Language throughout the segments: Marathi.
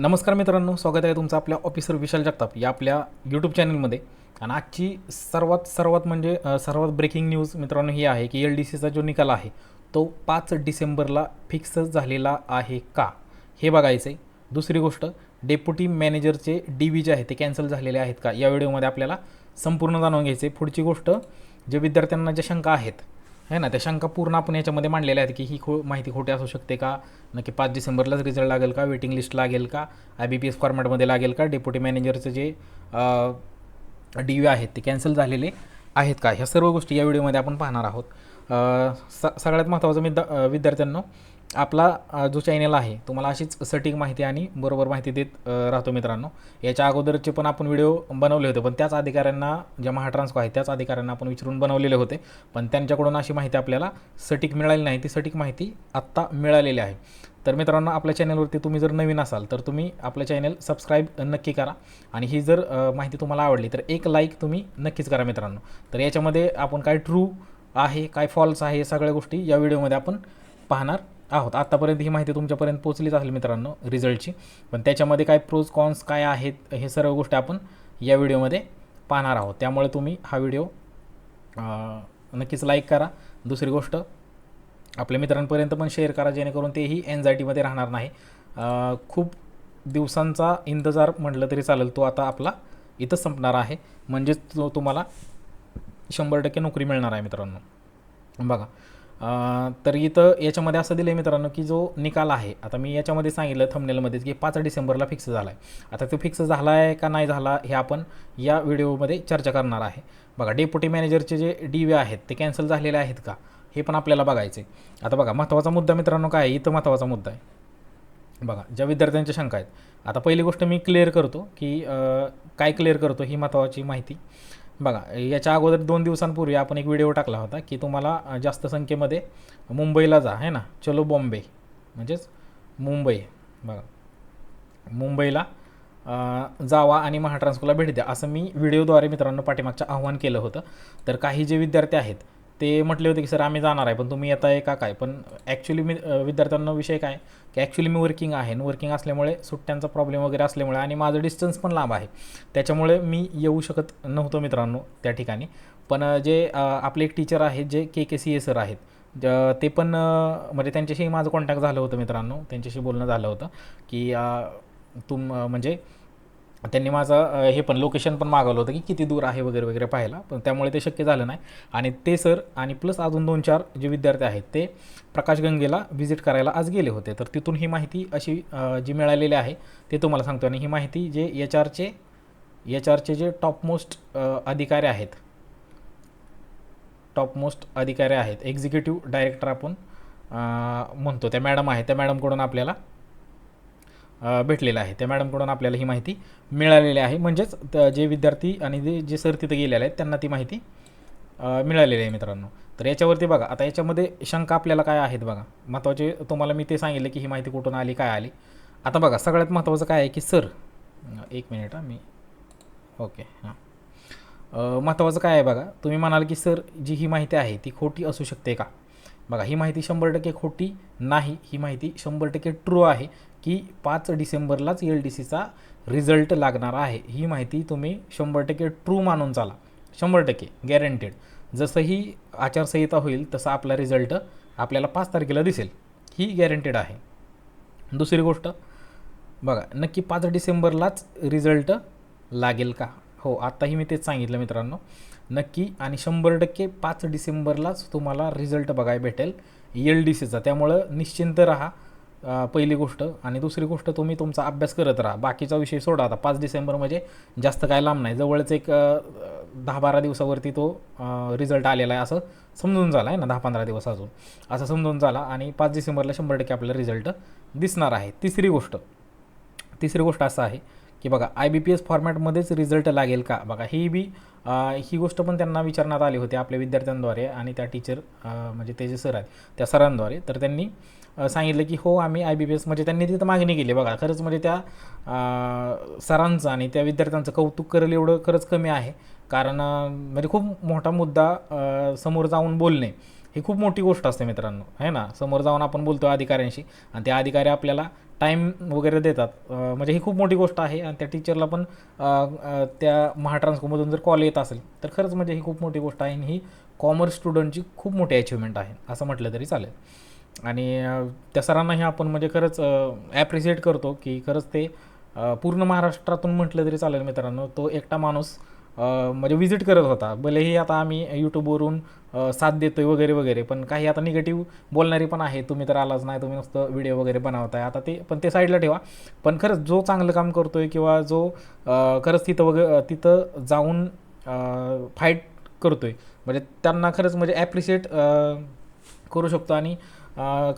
नमस्कार मित्रांनो स्वागत आहे तुमचं आपल्या ऑफिसर विशाल जगताप या आपल्या यूट्यूब चॅनलमध्ये आणि आजची सर्वात सर्वात म्हणजे सर्वात ब्रेकिंग न्यूज मित्रांनो ही आहे की एल डी सीचा जो निकाल आहे तो पाच डिसेंबरला फिक्स झालेला आहे का? हे बघायचं आहे दुसरी गोष्ट डेप्युटी मॅनेजरचे डी व्ही जे आहे ते कॅन्सल झालेले आहेत का? या व्हिडिओमध्ये आपल्याला संपूर्ण जाणून घ्यायचे पुढची गोष्ट जे विद्यार्थ्यांना ज्या शंका आहेत आहे ना? त्या शंका पूर्ण आपण याच्यामध्ये मांडलेल्या आहेत की ही खो माहिती खोटी असू शकते का? नक्की पाच डिसेंबरलाच रिझल्ट लागेल का? वेटिंग लिस्ट लागेल का? आय बी पी एस फॉर्मॅटमध्ये लागेल का? डेप्युटी मॅनेजरचं जे डी यू आहेत ते कॅन्सल झालेले आहेत का? ह्या सर्व गोष्टी या व्हिडिओमध्ये आपण पाहणार आहोत. स सगळ्यात महत्त्वाचं विद्या द विद्यार्थ्यांना आपला जो चॅनल आहे तुम्हाला अशीच सटीक माहिती आणि बरोबर माहिती देत राहतो मित्रांनो. याच्या अगोदरचे पण आपण व्हिडिओ बनवले होते पण त्याच अधिकाऱ्यांना ज्या महाट्रान्सको आहे त्याच अधिकाऱ्यांना आपण विचारून बनवलेले होते. पण त्यांच्याकडून अशी माहिती आपल्याला सटीक मिळाली नाही. ती सटीक माहिती आत्ता मिळालेली आहे. तर मित्रांनो आपल्या चॅनलवरती तुम्ही जर नवीन असाल तर तुम्ही आपलं चॅनल सबस्क्राईब नक्की करा. आणि ही जर माहिती तुम्हाला आवडली तर एक लाईक तुम्ही नक्कीच करा मित्रांनो. तर याच्यामध्ये आपण काय ट्रू आहे काय फॉल्स आहे या सगळ्या गोष्टी या व्हिडिओमध्ये आपण पाहणार आहोत. आत्तापर्यंत ही माहिती तुमच्यापर्यंत पोचलीच असेल मित्रांनो रिझल्टची. पण त्याच्यामध्ये काय प्रोज कॉन्स काय आहेत हे सर्व गोष्टी आपण या व्हिडिओमध्ये पाहणार आहोत. त्यामुळे तुम्ही हा व्हिडिओ नक्कीच लाईक करा. दुसरी गोष्ट आपल्या मित्रांपर्यंत पण शेअर करा जेणेकरून तेही एन्झायटीमध्ये राहणार नाही. खूप दिवसांचा इंतजार म्हटलं तरी चालेल तो आता आपला इथंच संपणार आहे. म्हणजेच तो तुम्हाला शंभर टक्के नोकरी मिळणार आहे मित्रांनो. बघा तर इथं याच्यामध्ये असं दिलं आहे मित्रांनो की जो निकाल आहे आता मी याच्यामध्ये सांगितलं थंबनेलमध्येच की पाच डिसेंबरला फिक्स झाला आहे आता तो फिक्स झाला आहे का नाही झाला हे आपण या व्हिडिओमध्ये चर्चा करणार आहे. बघा डेप्युटी मॅनेजरचे जे डी व्ही आहेत ते कॅन्सल झालेले आहेत का? हे पण आपल्याला बघायचे आता बघा महत्त्वाचा मुद्दा मित्रांनो काय आहे? इथं महत्त्वाचा मुद्दा आहे. बघा ज्या विद्यार्थ्यांच्या शंका आहेत. आता पहिली गोष्ट मी क्लिअर करतो की काय क्लिअर करतो ही महत्त्वाची माहिती. बघा याच्या अगोदर दोन दिवसांपूर्वी आपण एक व्हिडिओ टाकला होता की तुम्हाला जास्त संख्येमध्ये मुंबईला जा आहे ना? चलो बॉम्बे. म्हणजेच मुंबई. बघा. मुंबईला जावा आणि महाट्रान्सकोला भेट द्या. असं मी व्हिडिओद्वारे मित्रांनो पाठीमागचं आव्हान केलं होतं. तर काही जे विद्यार्थी आहेत ते म्हटले होते की सर आम्ही जाणार आहे पण तुम्ही येत आहे का काय? पण ॲक्च्युली मी विद्यार्थ्यांना विषय काय की ॲक्च्युली मी वर्किंग आहे वर्किंग असल्यामुळे सुट्ट्यांचा प्रॉब्लेम वगैरे असल्यामुळे आणि माझं डिस्टन्स पण लांब आहे. त्याच्यामुळे मी येऊ शकत नव्हतो मित्रांनो त्या ठिकाणी. पण जे आपले एक टीचर आहेत जे के के सी ए सर आहेत ज- ते पण म्हणजे त्यांच्याशी माझं कॉन्टॅक्ट झालं होतं मित्रांनो. त्यांच्याशी बोलणं झालं होतं की तुम म्हणजे त्यांनी माझं हे पण लोकेशन पण मागवलं होतं की किती दूर आहे वगैरे वगैरे पाहायला. पण त्यामुळे ते शक्य झालं नाही. आणि ते सर आणि प्लस अजून दोन चार जे विद्यार्थी आहेत ते प्रकाश गंगेला व्हिजिट करायला आज गेले होते. तर तिथून ही माहिती अशी जी मिळालेली आहे ते तुम्हाला सांगतो. आणि ही माहिती जे एच आरचे एच आरचे जे टॉपमोस्ट अधिकारी आहेत टॉप मोस्ट अधिकारी आहेत एक्झिक्युटिव्ह डायरेक्टर आपण म्हणतो. त्या मॅडम आहे त्या मॅडमकडून आपल्याला भेटलेलं आहे. त्या मॅडमकडून आपल्याला ही माहिती मिळालेली आहे. म्हणजेच जे विद्यार्थी आणि जे जे सर तिथं गेलेले आहेत त्यांना ती माहिती मिळालेली आहे मित्रांनो. तर याच्यावरती बघा आता याच्यामध्ये शंका आपल्याला काय आहेत बघा. महत्त्वाचे तुम्हाला मी ते सांगितलं की ही माहिती कुठून आली काय आली. आता बघा सगळ्यात महत्त्वाचं काय आहे की सर एक मिनिट हां मी ओके हां. महत्त्वाचं काय आहे बघा तुम्ही म्हणाल की सर जी ही माहिती आहे ती खोटी असू शकते का? बघा ही माहिती शंभर टक्के खोटी नाही ही माहिती शंभर टक्के ट्रू आहे. की पाच डिसेंबरलाच एल डी सीचा रिझल्ट लागणार आहे. ही माहिती तुम्ही शंभर टक्के ट्रू मानून चाला. शंभर टक्के गॅरंटेड जसं ही आचारसंहिता होईल तसा आपला रिझल्ट आपल्याला पाच तारखेला दिसेल. ही गॅरंटेड आहे. दुसरी गोष्ट बघा नक्की पाच डिसेंबरलाच रिझल्ट लागेल का? हो आत्ताही मी तेच सांगितलं मित्रांनो. नक्की आणि शंभर टक्के पाच डिसेंबरलाच तुम्हाला रिझल्ट बघायला भेटेल एल डी सीचा त्यामुळं निश्चिंत राहा. पहिली गोष्ट. आणि दुसरी गोष्ट तुम्ही तुमचा अभ्यास करत राहा. बाकीचा विषय सोडा आता. पाच डिसेंबर म्हणजे जास्त काय लांब नाही. जवळच एक दहा बारा दिवसावरती तो रिझल्ट आलेला आहे असं समजून झाला आहे ना दहा पंधरा दिवस अजून. असं समजून झाला आणि पाच डिसेंबरला शंभर टक्के आपल्याला रिझल्ट दिसणार आहे. तिसरी गोष्ट. तिसरी गोष्ट असं आहे की बघा आय बी पी एस फॉर्मॅटमध्येच रिझल्ट लागेल का? बघा ही बी ही गोष्ट पण त्यांना विचारण्यात आली होती आपल्या विद्यार्थ्यांद्वारे आणि त्या टीचर म्हणजे ते जे सर आहेत त्या सरांद्वारे. तर त्यांनी सांगितलं की हो आम्ही आय बी पी एस म्हणजे त्यांनी तिथं मागणी केली. बघा खरंच म्हणजे त्या सरांचं आणि त्या विद्यार्थ्यांचं कौतुक करेल एवढं खरंच कमी आहे. कारण म्हणजे खूप मोठा मुद्दा समोर जाऊन बोलणे. ही खूप मोठी गोष्ट असते मित्रांनो आहे ना? समोर जाऊन आपण बोलतो अधिकाऱ्यांशी आणि त्या अधिकारी आपल्याला टाईम वगैरे देतात. म्हणजे ही खूप मोठी गोष्ट आहे आणि त्या टीचरला पण त्या महाट्रान्सकोमधून जर कॉल येत असेल तर खरंच म्हणजे ही खूप मोठी गोष्ट आहे आणि ही कॉमर्स स्टुडंटची खूप मोठी अचिव्हमेंट आहे असं म्हटलं तरी चालेल. आणि त्या सरांनाही आपण म्हणजे खरंच ॲप्रिशिएट करतो की खरंच ते पूर्ण महाराष्ट्रातून म्हटलं तरी चालेल मित्रांनो तो एकटा माणूस म्हणजे विजिट करत होता. भलेही आता आम्ही यूट्यूबवरून साथ देतोय वगैरे वगैरे पण काही आता निगेटिव्ह बोलणारे पण आहे तुम्ही तर आलाच नाही तुम्ही नुसतं व्हिडिओ वगैरे बनवताय. आता ते पण ते साईडला ठेवा. पण खरंच जो चांगलं काम करतोय किंवा जो खरंच तिथं वगैरे तिथं जाऊन फाईट करतोय. म्हणजे त्यांना खरंच म्हणजे ॲप्रिशिएट करू शकतो. आणि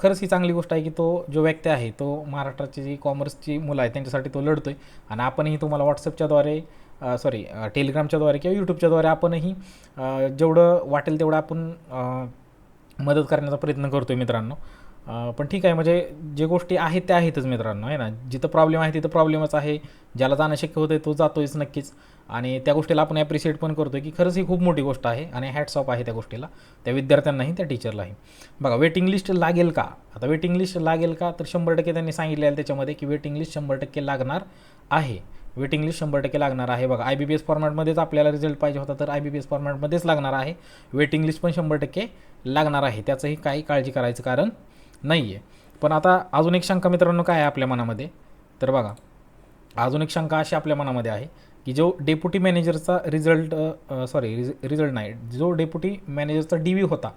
खरंच ही चांगली गोष्ट आहे की तो जो व्यक्ती आहे तो महाराष्ट्राची जी कॉमर्सची मुलं आहे त्यांच्यासाठी तो लढतोय. आणि आपणही तुम्हाला व्हॉट्सअपच्याद्वारे सॉरी टेलिग्रामच्याद्वारे किंवा यूट्यूबच्याद्वारे आपणही जेवढं वाटेल तेवढं आपण मदत करण्याचा प्रयत्न करतोय मित्रांनो. पण ठीक आहे म्हणजे जे गोष्टी आहेत त्या आहेतच मित्रांनो आहे ना? जिथं प्रॉब्लेम आहे तिथं प्रॉब्लेमच आहे. ज्याला जाणं शक्य होतं तो जातोयच नक्कीच. आणि त्या गोष्टीला आपण ॲप्रिशिएट पण करतो की खरंच ही खूप मोठी गोष्ट आहे आणि हॅटसॉप आहे त्या गोष्टीला त्या विद्यार्थ्यांनाही त्या टीचरलाही बघा वेटिंग लिस्ट लागेल का? आता वेटिंग लिस्ट लागेल का? तर शंभर टक्के त्यांनी सांगितलेलं त्याच्यामध्ये की वेटिंग लिस्ट शंभर टक्के लागणार आहे. वेटिंग लिस्ट शंभर टक्के लागणार आहे. बघा आय बी बी एस फॉर्मॅटमध्येच आपल्याला रिझल्ट पाहिजे होता तर आय बी बी एस फॉर्मॅटमध्येच लागणार आहे. वेटिंग लिस्ट पण शंभर टक्के लागणार आहे. त्याचंही काही काळजी करायचं कारण नाही आहे पण आता अजून एक शंका मित्रांनो काय आहे आपल्या मनामध्ये? तर बघा अजून एक शंका अशी आपल्या मनामध्ये आहे की जो डेप्युटी मॅनेजरचा रिझल्ट सॉरी रिझल्ट नाही जो डेप्युटी मॅनेजरचा डी व्ही होता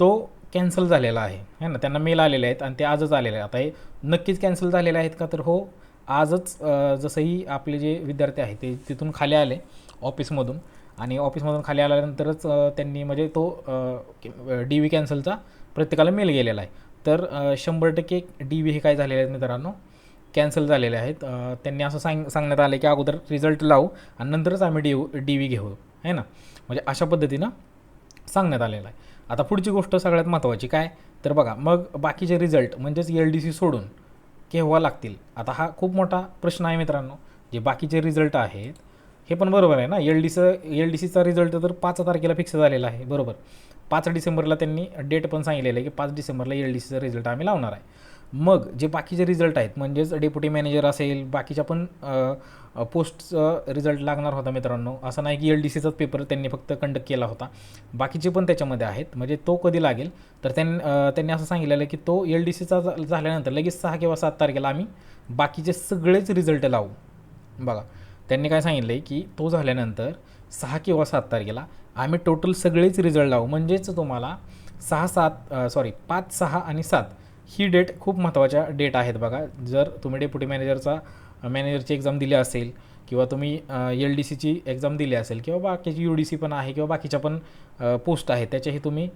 तो कॅन्सल झालेला आहे. है ना? त्यांना मेल आलेले आहेत आणि ते आजच आलेले आहेत. आता हे नक्कीच कॅन्सल झालेले आहेत का? तर हो आजच जसंही आपले जे विद्यार्थी आहेत ते तिथून खाली आले ऑफिसमधून. आणि ऑफिसमधून खाली आल्यानंतरच त्यांनी म्हणजे तो डी व्ही कॅन्सलचा प्रत्येकाला मेल गेलेला आहे. तर शंभर टक्के डी व्ही हे काय झालेले आहेत मित्रांनो? कॅन्सल झालेले आहेत. त्यांनी असं सांग सांगण्यात आलं की अगोदर रिझल्ट लावू आणि नंतरच आम्ही डी डी व्ही घेऊ. आहे ना? म्हणजे अशा पद्धतीनं सांगण्यात आलेलं आहे. आता पुढची गोष्ट सगळ्यात महत्त्वाची काय? तर बघा मग बाकीचे रिझल्ट म्हणजेच एल डी सी सोडून केव्हा लागतील. आता हा खूप मोठा प्रश्न आहे मित्रांनो जे बाकीचे रिझल्ट आहेत हे पण बरोबर आहे ना? एल डीचं एल डी सीचा रिझल्ट तर पाच तारखेला फिक्स झालेला आहे बरोबर. पाच डिसेंबरला त्यांनी डेट पण सांगितलेलं आहे की पाच डिसेंबरला एल डी सीचा रिझल्ट आम्ही लावणार आहे. मग जे बाकीचे रिझल्ट आहेत म्हणजेच डेप्युटी मॅनेजर असेल बाकीच्या पण पोस्टचं रिझल्ट लागणार होता मित्रांनो. असं नाही की एल डी सीचाच पेपर त्यांनी फक्त कंडक्ट केला होता. बाकीचे पण त्याच्यामध्ये आहेत. म्हणजे तो कधी लागेल? तर त्यांनी त्यांनी असं सांगितलेलं की तो एल डी सीचा झाल्यानंतर लगेच सहा किंवा सात तारखेला आम्ही बाकीचे सगळेच रिझल्ट लावू. बघा त्यांनी काय सांगितलं आहे की तो झाल्यानंतर सहा किंवा सात तारखेला आम्ही टोटल सगळेच रिझल्ट लावू. म्हणजेच तुम्हाला सहा सात सॉरी पाच सहा आणि सात ही डेट खूप महत्त्वाच्या डेट आहेत बघा. जर तुम्ही डेप्युटी मॅनेजरचा मॅनेजरची एक्झाम दिली असेल किंवा तुम्ही एल डी सीची एक्झाम दिली असेल किंवा बाकीची यू डी सी पण आहे किंवा बाकीच्या पण पोस्ट आहेत त्याच्याही तुम्ही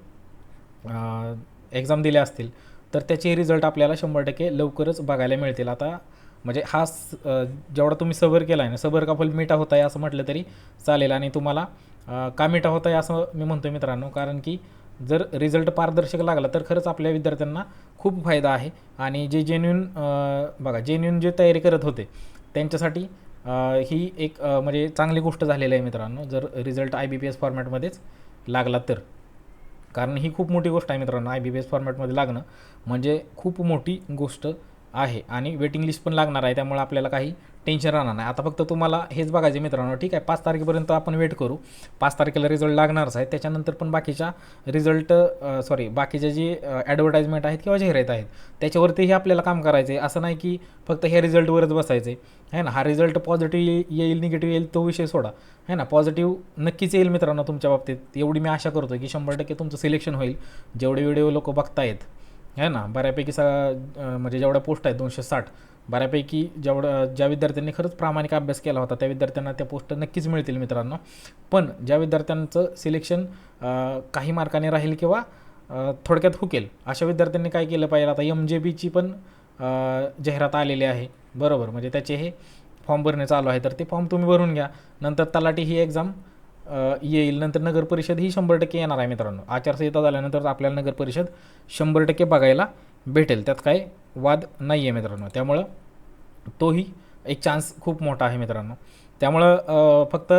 एक्झाम दिल्या असतील तर त्याचे रिझल्ट आपल्याला शंभर टक्के लवकरच बघायला मिळतील. आता म्हणजे हा जेवढा तुम्ही सबर केला आहे ना सबर का फल मिठा होत आहे असं म्हटलं तरी चालेल आणि तुम्हाला का मिठा होत आहे असं मी म्हणतो मित्रांनो. कारण की जर रिझल्ट पारदर्शक लागला तर खरंच आपल्या विद्यार्थ्यांना खूप फायदा आहे. आणि जे जेन्युन बघा जेन्युन जे तयारी करत होते त्यांच्यासाठी ही एक म्हणजे चांगली गोष्ट झालेली आहे मित्रांनो. जर result I B P S फॉर्मॅटमध्येच लागला तर. कारण ही खूप मोठी गोष्ट आहे मित्रांनो आय बी पी एस फॉर्मॅटमध्ये लागणं. म्हणजे खूप मोठी गोष्ट आहे. आणि वेटिंग लिस्ट पण लागणार आहे. त्यामुळे आपल्याला काही टेन्शन राहणार नाही. आता फक्त तुम्हाला हेच बघायचे मित्रांनो. ठीक आहे पाच तारखेपर्यंत आपण वेट करू. पाच तारखेला रिझल्ट लागणारच आहे. त्याच्यानंतर पण बाकीच्या रिझल्ट सॉरी बाकीच्या जी ॲडव्हर्टाईजमेंट आहेत किंवा जाहिरात आहेत त्याच्यावरतीही आपल्याला काम करायचं आहे. असं नाही की फक्त ह्या रिझल्टवरच बसायचं आहे. ना? हा रिझल्ट पॉझिटिव्ह येईल निगेटिव्ह येईल तो विषय सोडा. है ना? पॉझिटिव्ह नक्कीच येईल मित्रांनो तुमच्या बाबतीत. एवढी मी आशा करतो की शंभर टक्के तुमचं सिलेक्शन होईल. जेवढे व्हिडिओ लोक बघतायत है ना? बऱ्यापैकी सा म्हणजे जेवढ्या पोस्ट आहेत दोनशे साठ बऱ्यापैकी जेवढं ज्या विद्यार्थ्यांनी खरंच प्रामाणिक अभ्यास केला होता त्या विद्यार्थ्यांना त्या पोस्ट नक्कीच मिळतील मित्रांनो. पण ज्या विद्यार्थ्यांचं सिलेक्शन काही मार्काने राहील किंवा थोडक्यात हुकेल अशा विद्यार्थ्यांनी काय केलं पाहिजे? आता एम जे बीची पण जाहिरात आलेली आहे. बरोबर म्हणजे त्याचे हे फॉर्म भरणे चालू आहे तर ते फॉर्म तुम्ही भरून घ्या. नंतर तलाठी ही एक्झाम येईल. नंतर नगर परिषद ही शंभर टक्के येणार आहे मित्रांनो. आचारसंहिता झाल्यानंतर आपल्याला नगर परिषद शंभर टक्के बघायला भेटेल. त्यात काही वाद नाही आहे मित्रांनो. त्यामुळं तोही एक चान्स खूप मोठा आहे मित्रांनो. त्यामुळं फक्त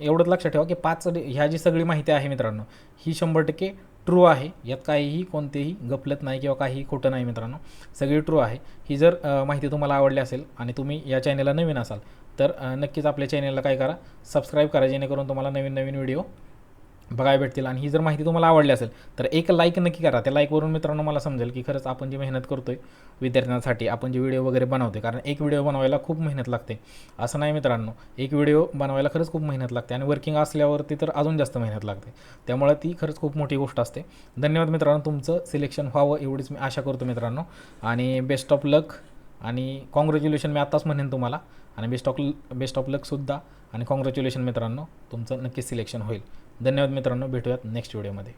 एवढंच लक्षात ठेवा की पाच ह्या जी सगळी माहिती आहे मित्रांनो ही शंभर टक्के ट्रू आहे. यात काहीही कोणतेही गफलत नाही किंवा काहीही खोटं नाही मित्रांनो. सगळी ट्रू आहे. ही जर माहिती तुम्हाला आवडली असेल आणि तुम्ही या चॅनलला नवीन असाल तर नक्कीच आपल्या चॅनलला काय करा सबस्क्राईब करा जेणेकरून तुम्हाला नवीन नवीन व्हिडिओ बघायला भेटतील आणि ही जर माहिती तुम्हाला आवडली असेल तर एक लाईक नक्की करा. त्या लाईकवरून मित्रांनो मला समजेल की खरंच आपण जी मेहनत करतोय विद्यार्थ्यांसाठी आपण जे व्हिडिओ वगैरे बनवतोय कारण एक व्हिडिओ बनवायला खूप मेहनत लागते. असं नाही मित्रांनो एक व्हिडिओ बनवायला खरंच खूप मेहनत लागते आणि वर्किंग असल्यावरती तर अजून जास्त मेहनत लागते. त्यामुळे ती खरंच खूप मोठी गोष्ट असते. धन्यवाद मित्रांनो तुमचं सिलेक्शन व्हावं एवढीच मी आशा करतो मित्रांनो. आणि बेस्ट ऑफ लक आणि कॉंग्रॅच्युलेशन मी आत्ताच म्हणेन तुम्हाला. आणि बेस्ट ऑफ बेस्ट ऑफ लकसुद्धा आणि कॉंग्रॅच्युलेशन मित्रांनो तुमचं नक्कीच सिलेक्शन होईल. धन्यवाद मित्रांनो भेटूयात नेक्स्ट व्हिडिओमध्ये